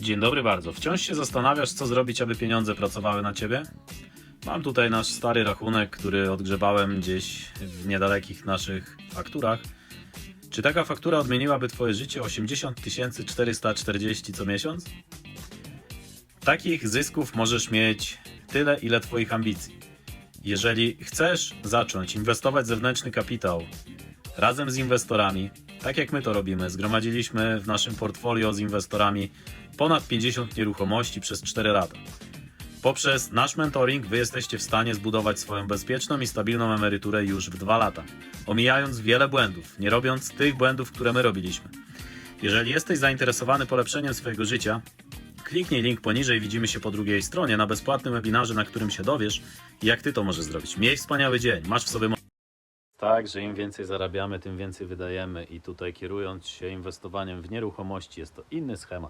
Dzień dobry bardzo. Wciąż się zastanawiasz, co zrobić, aby pieniądze pracowały na ciebie? Mam tutaj nasz stary rachunek, który odgrzebałem gdzieś w niedalekich naszych fakturach. Czy taka faktura odmieniłaby twoje życie 80 440 co miesiąc? Takich zysków możesz mieć tyle, ile twoich ambicji. Jeżeli chcesz zacząć inwestować zewnętrzny kapitał razem z inwestorami, tak jak my to robimy, zgromadziliśmy w naszym portfolio z inwestorami ponad 50 nieruchomości przez 4 lata. Poprzez nasz mentoring wy jesteście w stanie zbudować swoją bezpieczną i stabilną emeryturę już w 2 lata, omijając wiele błędów, nie robiąc tych błędów, które my robiliśmy. Jeżeli jesteś zainteresowany polepszeniem swojego życia, kliknij link poniżej, widzimy się po drugiej stronie na bezpłatnym webinarze, na którym się dowiesz, jak ty to możesz zrobić. Miej wspaniały dzień, masz w sobie tak, że im więcej zarabiamy, tym więcej wydajemy i tutaj kierując się inwestowaniem w nieruchomości jest to inny schemat.